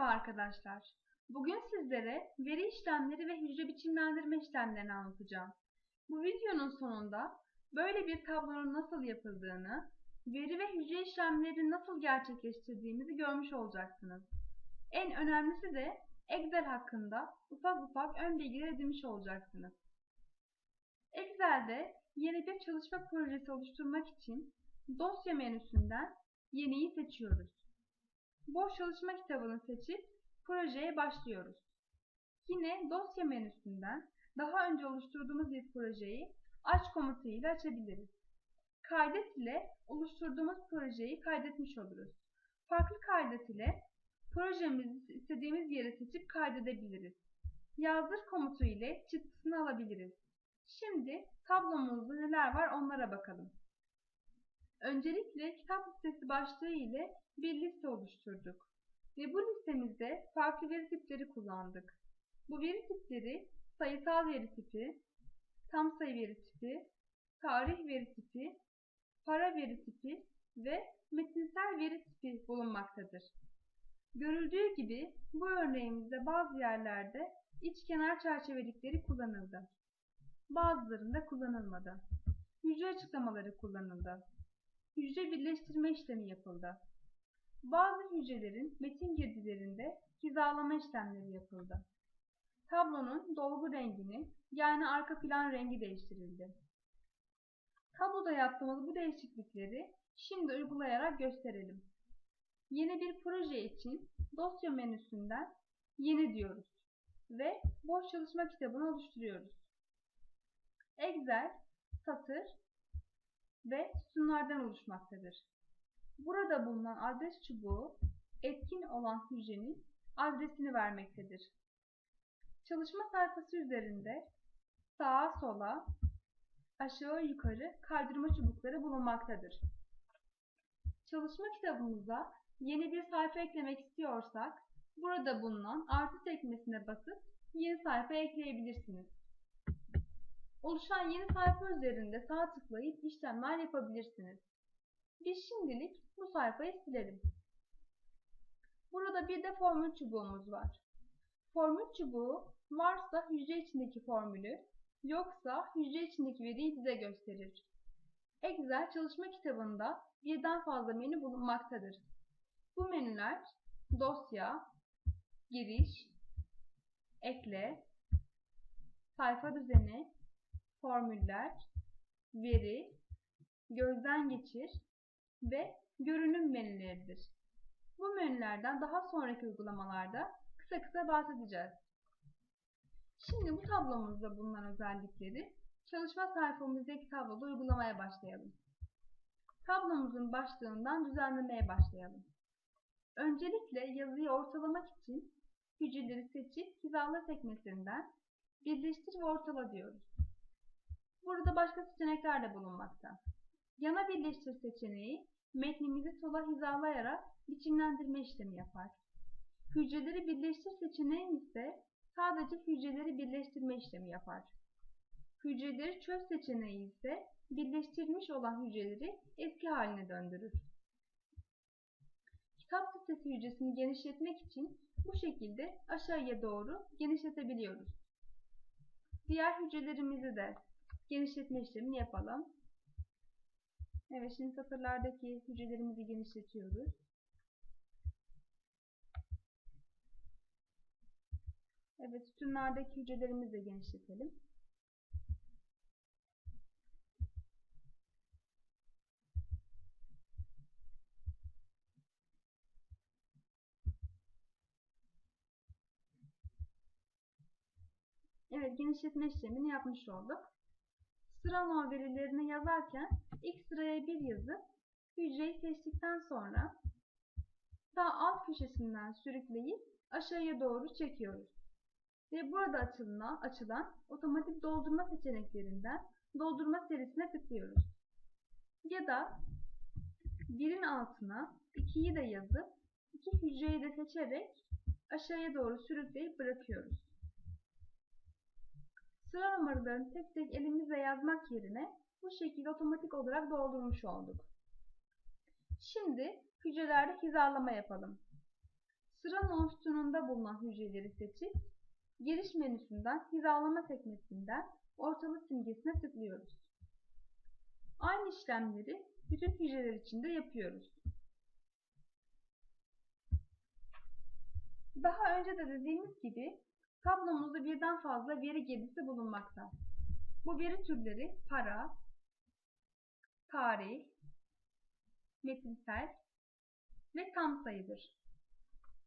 Merhaba arkadaşlar. Bugün sizlere veri işlemleri ve hücre biçimlendirme işlemlerini anlatacağım. Bu videonun sonunda böyle bir tablonun nasıl yapıldığını, veri ve hücre işlemleri nasıl gerçekleştirdiğimizi görmüş olacaksınız. En önemlisi de Excel hakkında ufak ufak ön bilgiler edinmiş olacaksınız. Excel'de yeni bir çalışma projesi oluşturmak için dosya menüsünden yeniyi seçiyoruz. Boş çalışma kitabını seçip projeye başlıyoruz. Yine dosya menüsünden daha önce oluşturduğumuz bir projeyi aç komutuyla açabiliriz. Kaydet ile oluşturduğumuz projeyi kaydetmiş oluruz. Farklı kaydet ile projemizi istediğimiz yere seçip kaydedebiliriz. Yazdır komutu ile çıktısını alabiliriz. Şimdi tablomuzda neler var onlara bakalım. Öncelikle kitap listesi başlığı ile bir liste oluşturduk. Ve bu listemizde farklı veri tipleri kullandık. Bu veri tipleri sayısal veri tipi, tam sayı veri tipi, tarih veri tipi, para veri tipi ve metinsel veri tipi bulunmaktadır. Görüldüğü gibi bu örneğimizde bazı yerlerde iç kenar çerçevelikleri kullanıldı. Bazılarında kullanılmadı. Hücre açıklamaları kullanıldı. Hücre birleştirme işlemi yapıldı. Bazı hücrelerin metin girdilerinde hizalama işlemleri yapıldı. Tablonun dolgu rengini yani arka plan rengi değiştirildi. Tabloda yaptığımız bu değişiklikleri şimdi uygulayarak gösterelim. Yeni bir proje için dosya menüsünden yeni diyoruz ve boş çalışma kitabını oluşturuyoruz. Excel, satır ve sütunlardan oluşmaktadır. Burada bulunan adres çubuğu etkin olan hücrenin adresini vermektedir. Çalışma sayfası üzerinde sağa sola, aşağı yukarı kaydırma çubukları bulunmaktadır. Çalışma kitabımıza yeni bir sayfa eklemek istiyorsak burada bulunan artı sekmesine basıp yeni sayfa ekleyebilirsiniz. Oluşan yeni sayfa üzerinde sağ tıklayıp işlemler yapabilirsiniz. Biz şimdilik bu sayfayı silelim. Burada bir de formül çubuğumuz var. Formül çubuğu varsa hücre içindeki formülü, yoksa hücre içindeki veriyi bize gösterir. Excel çalışma kitabında birden fazla menü bulunmaktadır. Bu menüler dosya, giriş, ekle, sayfa düzeni, formüller, veri, gözden geçir ve görünüm menüleridir. Bu menülerden daha sonraki uygulamalarda kısa kısa bahsedeceğiz. Şimdi bu tablomuzda bulunan özellikleri çalışma sayfamızdaki tabloda uygulamaya başlayalım. Tablomuzun başlığından düzenlemeye başlayalım. Öncelikle yazıyı ortalamak için hücreleri seçip hizala sekmesinden birleştir ve ortala diyoruz. Burada başka seçenekler de bulunmakta. Yana birleştir seçeneği metnimizi sola hizalayarak biçimlendirme işlemi yapar. Hücreleri birleştir seçeneği ise sadece hücreleri birleştirme işlemi yapar. Hücreleri çöz seçeneği ise birleştirilmiş olan hücreleri eski haline döndürür. Kitap listesi hücresini genişletmek için bu şekilde aşağıya doğru genişletebiliyoruz. Diğer hücrelerimizi de genişletme işlemini yapalım. Evet şimdi satırlardaki hücrelerimizi genişletiyoruz. Evet sütunlardaki hücrelerimizi de genişletelim. Evet genişletme işlemini yapmış olduk. Sıra nol verilerini yazarken ilk sıraya bir yazıp hücreyi seçtikten sonra sağ alt köşesinden sürükleyip aşağıya doğru çekiyoruz. Ve burada açılan, açılan otomatik doldurma seçeneklerinden doldurma serisine tıklıyoruz. Ya da birin altına 2'yi de yazıp iki hücreyi de seçerek aşağıya doğru sürükleyip bırakıyoruz. Sıra numaralarını tek tek elimizle yazmak yerine bu şekilde otomatik olarak doldurmuş olduk. Şimdi hücrelerde hizalama yapalım. Sıranın oluşturunda bulunan hücreleri seçip giriş menüsünden hizalama sekmesinden ortalık simgesine tıklıyoruz. Aynı işlemleri bütün hücreler için de yapıyoruz. Daha önce de dediğimiz gibi tablomuzda birden fazla veri girdisi bulunmakta. Bu veri türleri para, tarih, metinsel ve tam sayıdır.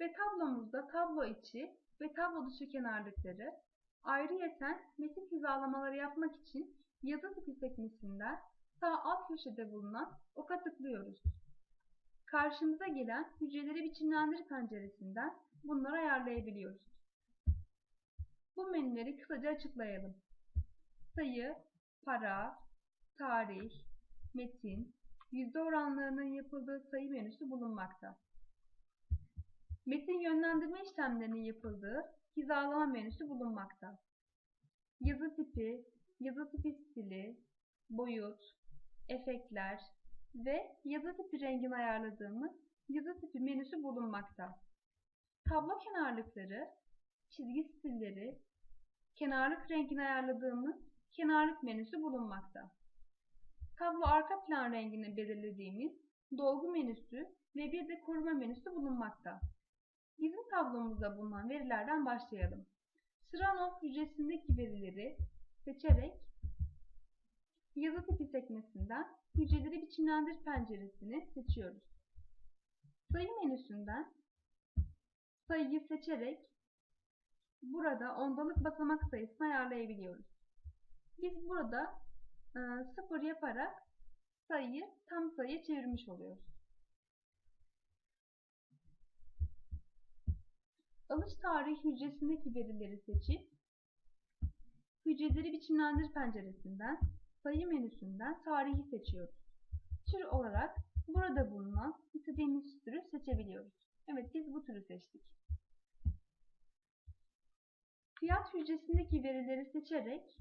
Ve tablomuzda tablo içi ve tablo dışı kenarlıkları ayrıyeten metin hizalamaları yapmak için yazı tipi sekmesinden sağ alt köşede bulunan oka tıklıyoruz. Karşımıza gelen hücreleri biçimlendir penceresinden bunları ayarlayabiliyoruz. Bu menüleri kısaca açıklayalım. Sayı, para, tarih, metin, yüzde oranlarının yapıldığı sayı menüsü bulunmakta. Metin yönlendirme işlemlerinin yapıldığı hizalama menüsü bulunmakta. Yazı tipi, yazı tipi stili, boyut, efektler ve yazı tipi rengini ayarladığımız yazı tipi menüsü bulunmakta. Tablo kenarlıkları, çizgi stilleri, kenarlık rengini ayarladığımız kenarlık menüsü bulunmakta. Tablo arka plan rengini belirlediğimiz dolgu menüsü ve bir de koruma menüsü bulunmakta. Bizim tablomuzda bulunan verilerden başlayalım. Sıranov hücresindeki verileri seçerek yazı tipi sekmesinden hücreleri biçimlendir penceresini seçiyoruz. Sayı menüsünden sayıyı seçerek burada ondalık basamak sayısını ayarlayabiliyoruz. Biz burada e, sıfır yaparak sayıyı tam sayıya çevirmiş oluyoruz. Alış tarihi hücresindeki verileri seçip hücreleri biçimlendir penceresinden sayı menüsünden tarihi seçiyoruz. Tür olarak burada bulunan istediğimiz türü seçebiliyoruz. Evet biz bu türü seçtik. Fiyat hücresindeki verileri seçerek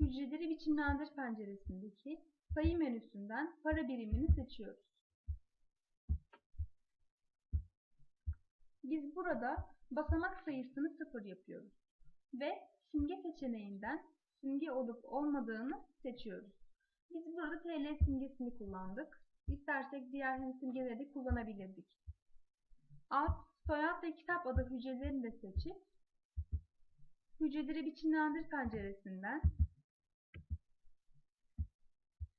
hücreleri biçimlendir penceresindeki sayı menüsünden para birimini seçiyoruz. Biz burada basamak sayısını sıfır yapıyoruz ve simge seçeneğinden simge olup olmadığını seçiyoruz. Biz burada TL simgesini kullandık. İstersek diğer simgeleri kullanabilirdik. Ad, soyad ve kitap adı hücrelerini de seçip hücreleri biçimlendir penceresinden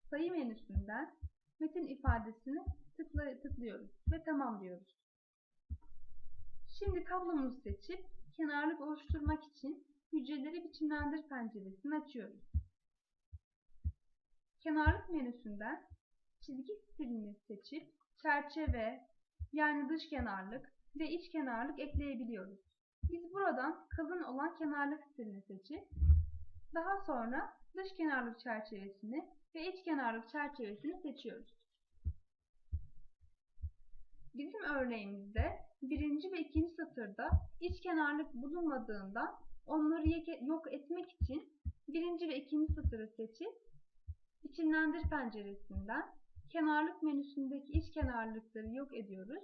sayı menüsünden metin ifadesini tıkla, tıklıyoruz ve tamam diyoruz. Şimdi tablomuzu seçip kenarlık oluşturmak için hücreleri biçimlendir penceresini açıyoruz. Kenarlık menüsünden çizgi stilini seçip çerçeve yani dış kenarlık ve iç kenarlık ekleyebiliyoruz. Biz buradan kalın olan kenarlık stilini seçip daha sonra dış kenarlık çerçevesini ve iç kenarlık çerçevesini seçiyoruz. Bizim örneğimizde birinci ve ikinci satırda iç kenarlık bulunmadığından onları yok etmek için birinci ve ikinci satırı seçip biçimlendir penceresinden kenarlık menüsündeki iç kenarlıkları yok ediyoruz.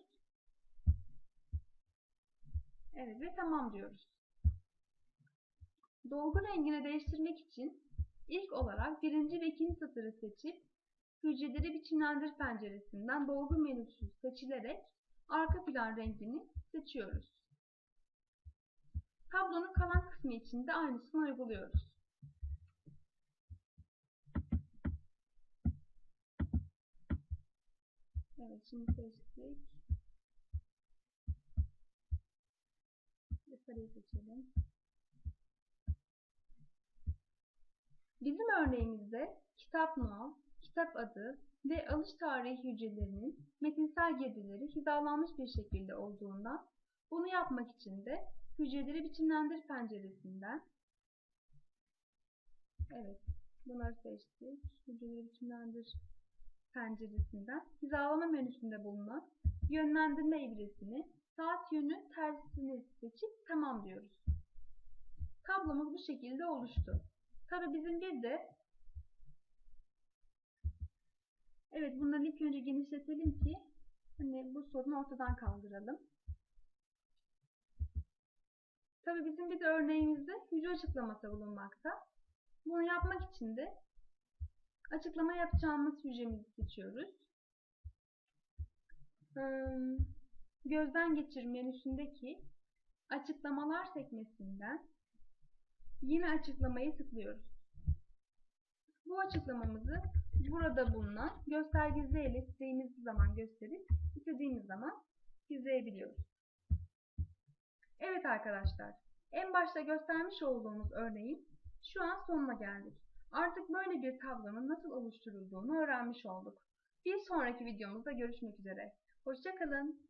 Evet ve tamam diyoruz. Dolgu rengini değiştirmek için ilk olarak birinci ve ikinci satırı seçip hücreleri biçimlendir penceresinden dolgu menüsü seçilerek arka plan rengini seçiyoruz. Tablonun kalan kısmı için de aynısını uyguluyoruz. Evet şimdi seçtik. Ve sarıyı seçelim. Bizim örneğimizde kitap no, kitap adı ve alış tarihi hücrelerinin metinsel girdileri hizalanmış bir şekilde olduğundan bunu yapmak için de hücreleri biçimlendir penceresinden evet bunları seçtik. Hücreleri biçimlendir penceresinden hizalama menüsünde bulunan yönlendirme evresini saat yönü tersini seçip tamam diyoruz. Tablomuz bu şekilde oluştu. Tabi bizim bir de evet bunları ilk önce genişletelim ki hani bu sorunu ortadan kaldıralım. Tabi bizim bir de örneğimizde hücre açıklaması bulunmakta. Bunu yapmak için de açıklama yapacağımız hücremizi seçiyoruz. Hmm, Gözden geçir menüsündeki açıklamalar sekmesinden yine açıklamayı tıklıyoruz. Bu açıklamamızı burada bulunan gösterge Z ile istediğimiz zaman gösterip istediğimiz zaman gizleyebiliyoruz. Evet arkadaşlar, en başta göstermiş olduğumuz örneğin şu an sonuna geldik. Artık böyle bir tablonun nasıl oluşturulduğunu öğrenmiş olduk. Bir sonraki videomuzda görüşmek üzere. Hoşçakalın.